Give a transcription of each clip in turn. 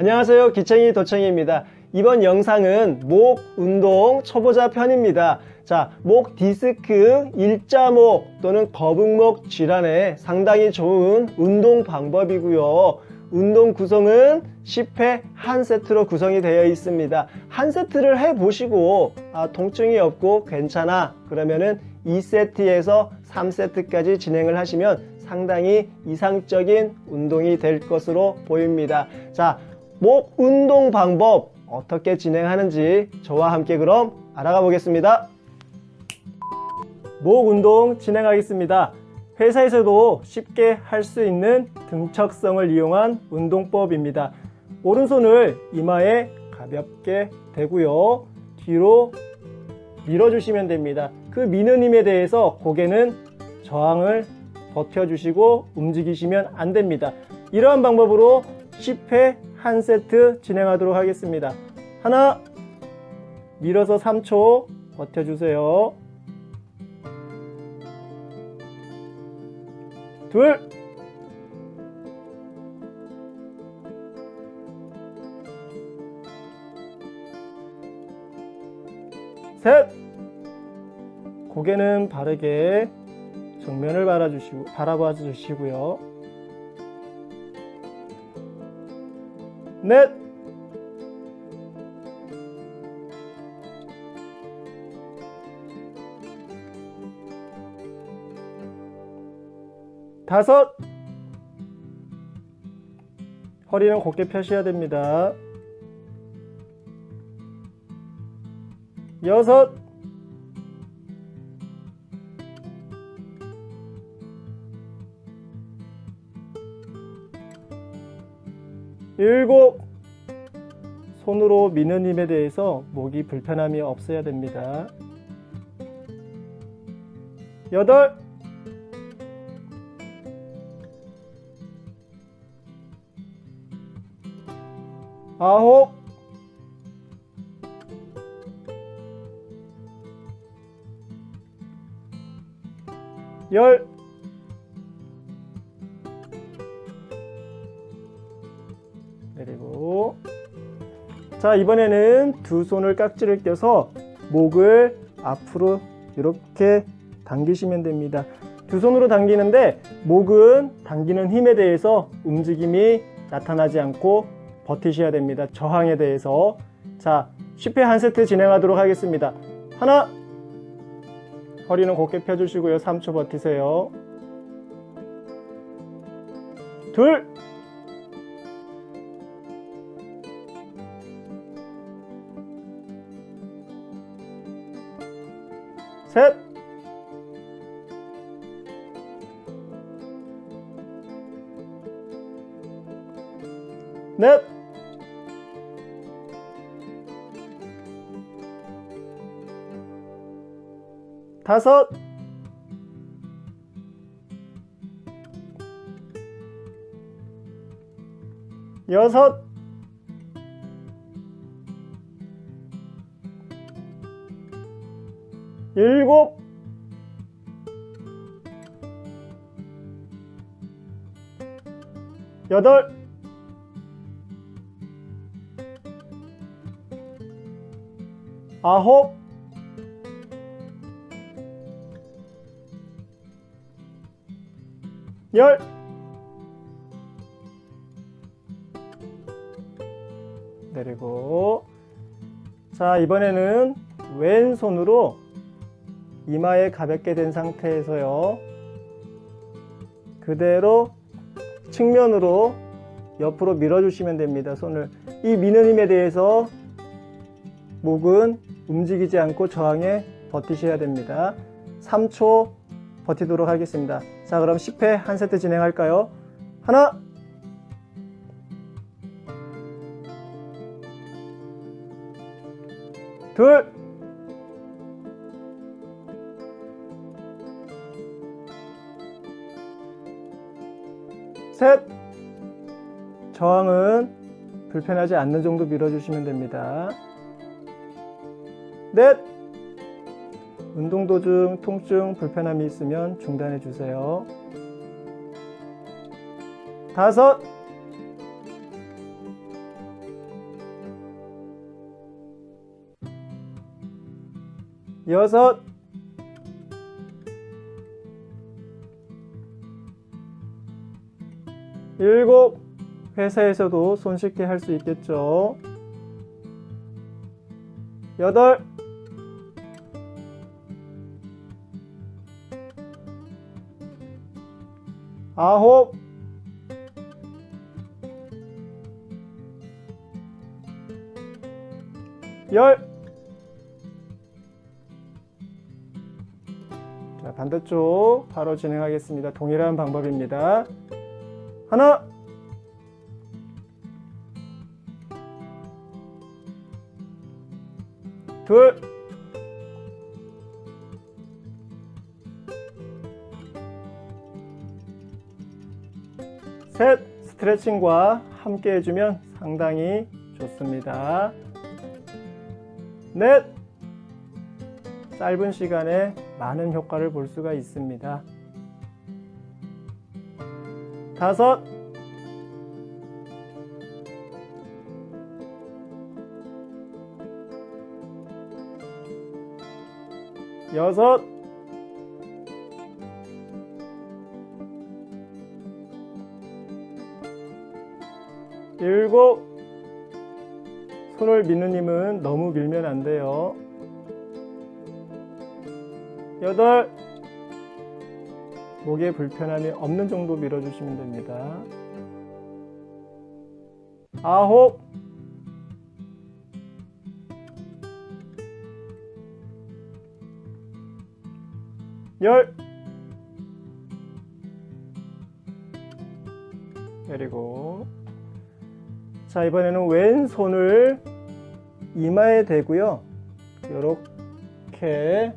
안녕하세요. 기챙이 도챙이입니다. 이번 영상은 목 운동 초보자 편입니다. 자, 목 디스크, 일자목 또는 거북목 질환에 상당히 좋은 운동 방법이고요. 운동 구성은 10회 한 세트로 구성이 되어 있습니다. 한 세트를 해 보시고 아, 통증이 없고 괜찮아. 그러면은 2세트에서 3세트까지 진행을 하시면 상당히 이상적인 운동이 될 것으로 보입니다. 자, 목 운동 방법 어떻게 진행하는지 저와 함께 그럼 알아가 보겠습니다. 목 운동 진행하겠습니다. 회사에서도 쉽게 할 수 있는 등척성을 이용한 운동법입니다. 오른손을 이마에 가볍게 대고요. 뒤로 밀어주시면 됩니다. 그 미는 힘에 대해서 고개는 저항을 버텨주시고 움직이시면 안 됩니다. 이러한 방법으로 10회 한 세트 진행하도록 하겠습니다. 하나, 밀어서 3초 버텨주세요. 둘, 셋, 고개는 바르게 정면을 바라주시고, 바라봐 주시고요. 넷, 다섯, 허리는 곧게 펴셔야 됩니다. 여섯, 일곱, 손으로 미는 힘에 대해서 목이 불편함이 없어야 됩니다. 여덟, 아홉, 열, 내리고 자 이번에는 두 손을 깍지를 껴서 목을 앞으로 이렇게 당기시면 됩니다. 두 손으로 당기는데 목은 당기는 힘에 대해서 움직임이 나타나지 않고 버티셔야 됩니다. 저항에 대해서. 자 10회 한 세트 진행하도록 하겠습니다. 하나 허리는 곧게 펴주시고요. 3초 버티세요. 둘 셋, 넷, 다섯, 여섯, 일곱, 여덟, 아홉, 열, 내리고. 자 이번에는 왼손으로 이마에 가볍게 된 상태에서요. 그대로 측면으로 옆으로 밀어주시면 됩니다 손을. 이 미는 힘에 대해서 목은 움직이지 않고 저항에 버티셔야 됩니다. 3초 버티도록 하겠습니다. 자 그럼 10회 한 세트 진행할까요? 하나! 둘 셋! 저항은 불편하지 않는 정도 밀어주시면 됩니다. 넷! 운동 도중 통증, 불편함이 있으면 중단해 주세요. 다섯! 여섯! 일곱 회사에서도 손쉽게 할 수 있겠죠. 여덟 아홉 열 자, 반대쪽 바로 진행하겠습니다. 동일한 방법입니다. 하나 둘 셋, 스트레칭과 함께 해주면 상당히 좋습니다. 넷, 짧은 시간에 많은 효과를 볼 수가 있습니다. 다섯, 여섯, 일곱, 손을 미누님은 너무 밀면 안 돼요. 여덟, 목에 불편함이 없는 정도 밀어주시면 됩니다. 아홉, 열, 내리고. 자 이번에는 왼손을 이마에 대고요. 이렇게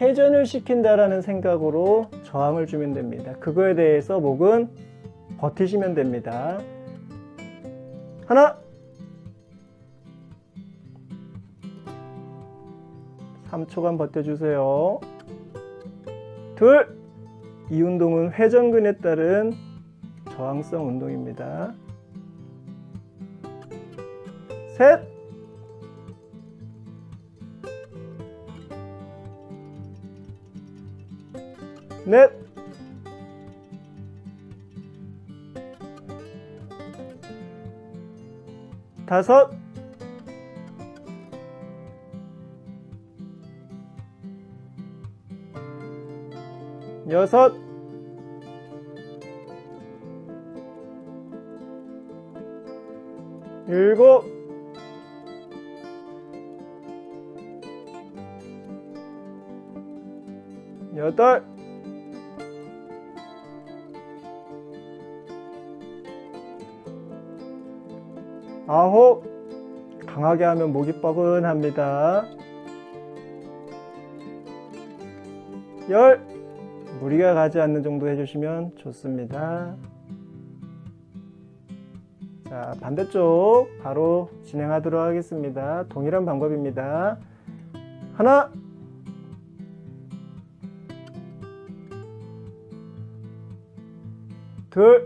회전을 시킨다라는 생각으로 저항을 주면 됩니다. 그거에 대해서 목은 버티시면 됩니다. 하나. 3초간 버텨주세요. 둘. 이 운동은 회전근에 따른 저항성 운동입니다. 셋, 넷, 다섯, 여섯, 일곱, 여덟 아홉 강하게 하면 목이 뻐근합니다. 열. 무리가 가지 않는 정도 해주시면 좋습니다. 자 반대쪽 바로 진행하도록 하겠습니다. 동일한 방법입니다. 하나. 둘,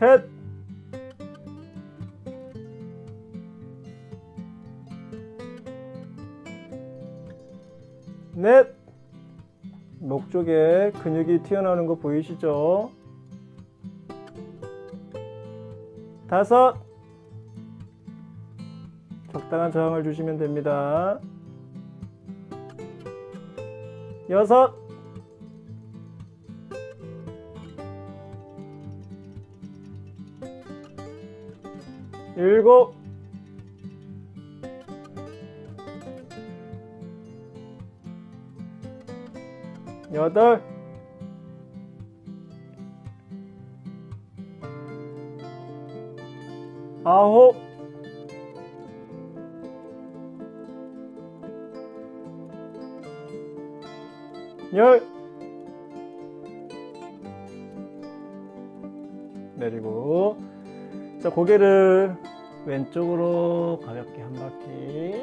셋, 넷, 목 쪽에 근육이 튀어나오는 거 보이시죠? 다섯, 적당한 저항을 주시면 됩니다. 여섯 일곱. 여덟. 아홉. 열. 내리고. 자 고개를 왼쪽으로 가볍게 한 바퀴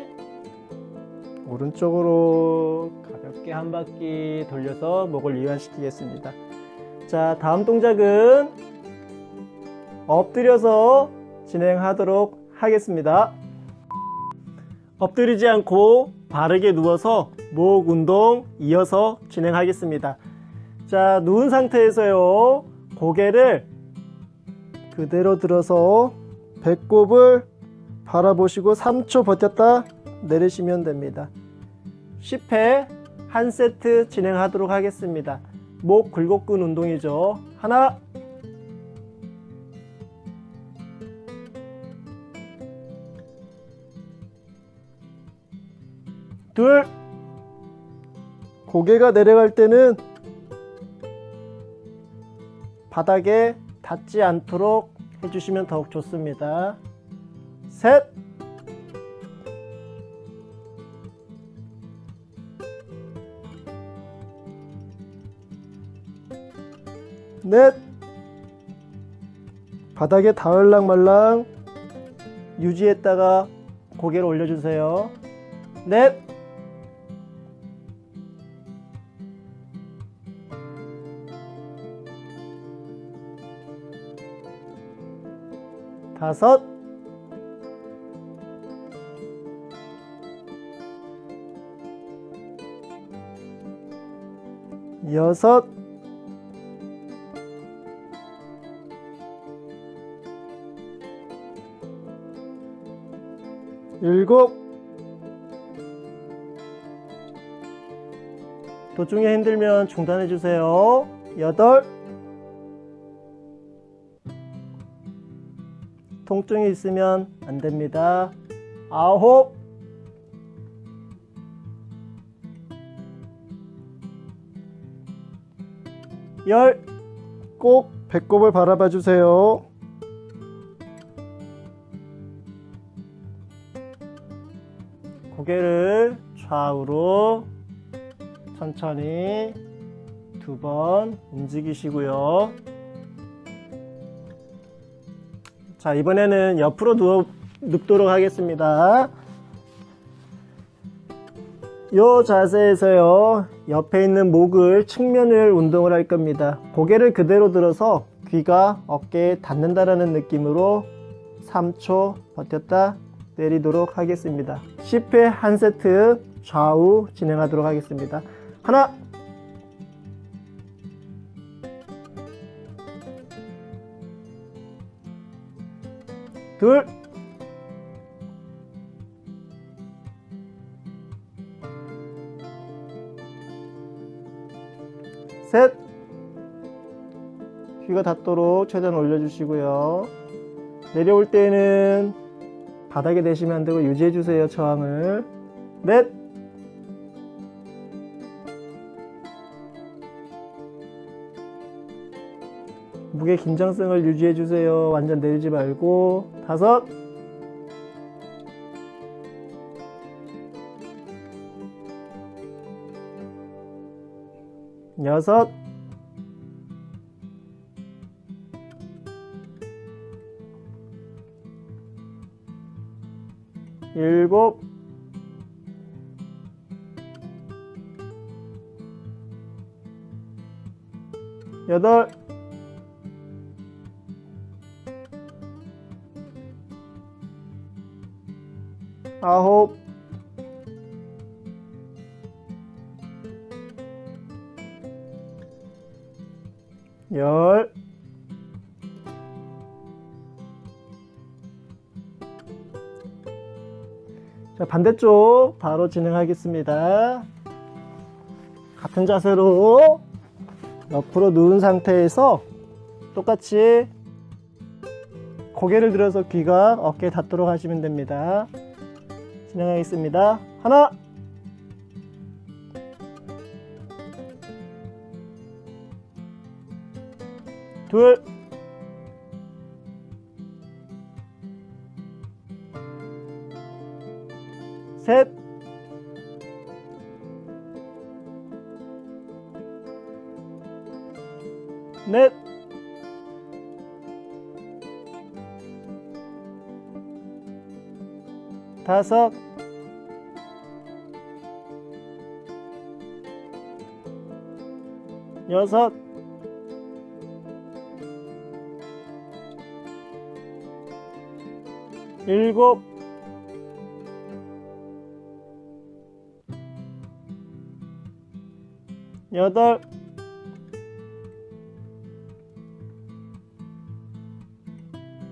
오른쪽으로 가볍게 한 바퀴 돌려서 목을 이완시키겠습니다 자 다음 동작은 엎드려서 진행하도록 하겠습니다. 엎드리지 않고 바르게 누워서 목 운동 이어서 진행하겠습니다. 자, 누운 상태에서요. 고개를 그대로 들어서 배꼽을 바라보시고 3초 버텼다 내리시면 됩니다. 10회 한 세트 진행하도록 하겠습니다. 목 굴곡근 운동이죠. 하나, 둘, 고개가 내려갈 때는 바닥에 닿지 않도록 해주시면 더욱 좋습니다. 셋, 넷, 바닥에 닿을랑 말랑 유지했다가 고개를 올려주세요. 넷, 다섯, 여섯, 일곱, 도중에 힘들면 중단해 주세요. 여덟, 통증이 있으면 안 됩니다. 아홉, 열, 꼭 배꼽을 바라봐 주세요. 고개를 좌우로 천천히 두 번 움직이시고요. 자, 이번에는 옆으로 누워 눕도록 하겠습니다. 이 자세에서요, 옆에 있는 목을 측면을 운동을 할 겁니다. 고개를 그대로 들어서 귀가 어깨에 닿는다라는 느낌으로 3초 버텼다 내리도록 하겠습니다. 10회 한 세트 좌우 진행하도록 하겠습니다. 하나, 둘, 셋, 귀가 닿도록 최대한 올려주시고요. 내려올 때는 바닥에 대시면 안 되고 유지해 주세요. 저항을. 넷, 무게 긴장성을 유지해 주세요. 완전 내리지 말고. 다섯, 여섯, 일곱, 여덟, 열, 자, 반대쪽 바로 진행하겠습니다. 같은 자세로 옆으로 누운 상태에서 똑같이 고개를 들어서 귀가 어깨에 닿도록 하시면 됩니다. 진행하겠습니다. 하나, 둘, 셋, 넷, 다섯, 여섯, 일곱. 여덟.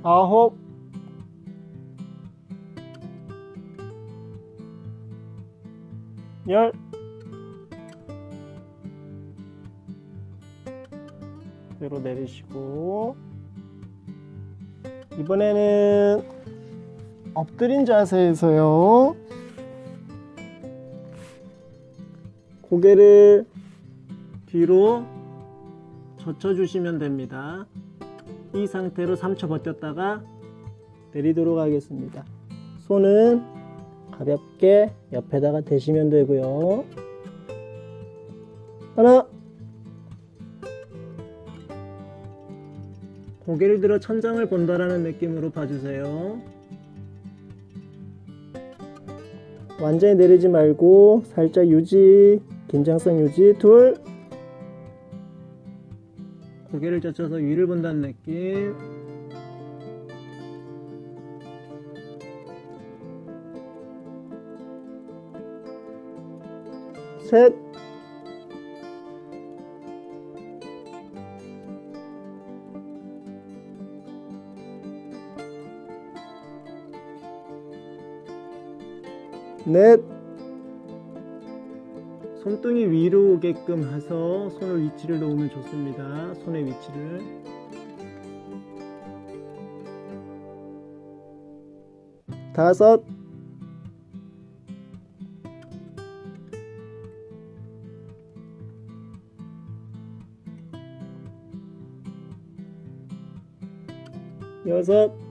아홉. 열. 그대로 내리시고. 이번에는 엎드린 자세에서요. 고개를 뒤로 젖혀주시면 됩니다. 이 상태로 3초 버텼다가 내리도록 하겠습니다. 손은 가볍게 옆에다가 대시면 되고요. 하나. 고개를 들어 천장을 본다라는 느낌으로 봐주세요. 완전히 내리지 말고 살짝 유지, 긴장성 유지, 둘. 고개를 젖혀서 위를 본다는 느낌. 셋. 넷. 손등이 위로 오게끔 해서 손을 위치를 놓으면 좋습니다. 손의 위치를. 다섯. 여섯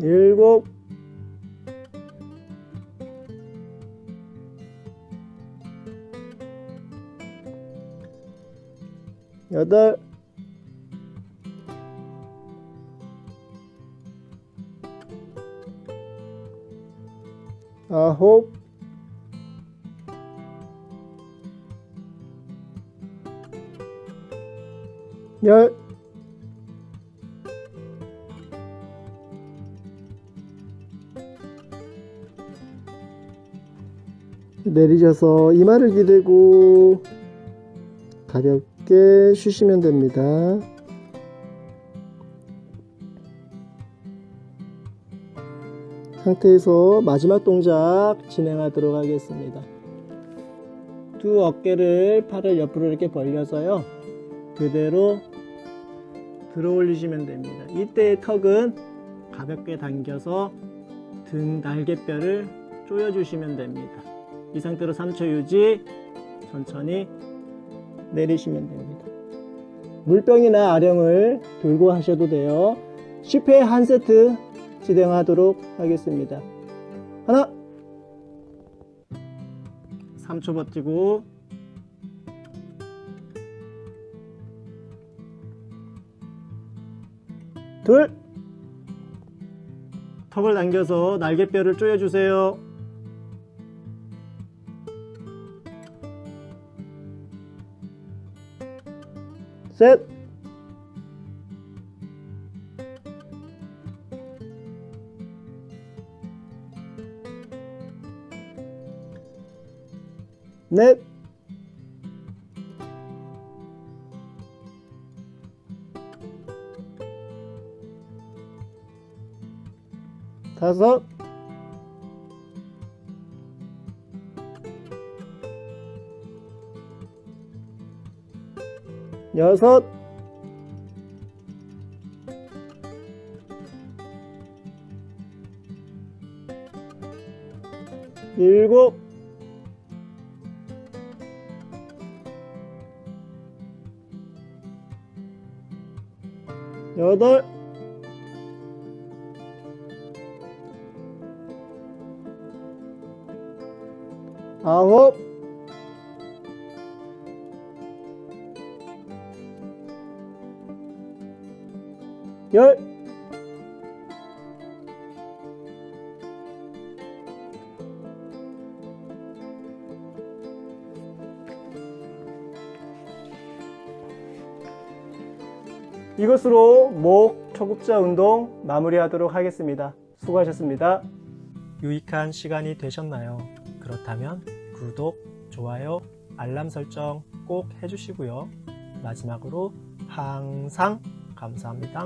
일곱. 여덟. 아홉. 열 내리셔서 이마를 기대고 가볍게 쉬시면 됩니다. 상태에서 마지막 동작 진행하도록 하겠습니다. 두 어깨를 팔을 옆으로 이렇게 벌려서요. 그대로 들어 올리시면 됩니다. 이때 턱은 가볍게 당겨서 등 날개뼈를 조여주시면 됩니다. 이 상태로 3초 유지 천천히 내리시면 됩니다. 물병이나 아령을 들고 하셔도 돼요. 10회 한 세트 진행하도록 하겠습니다. 하나 3초 버티고 둘 턱을 당겨서 날개뼈를 조여주세요. 셋. 넷. 다 여섯. 일곱. 여덟. 아홉. 열 이것으로 목 초급자 운동 마무리하도록 하겠습니다. 수고하셨습니다. 유익한 시간이 되셨나요? 그렇다면 구독, 좋아요, 알람 설정 꼭 해주시고요. 마지막으로 항상 감사합니다.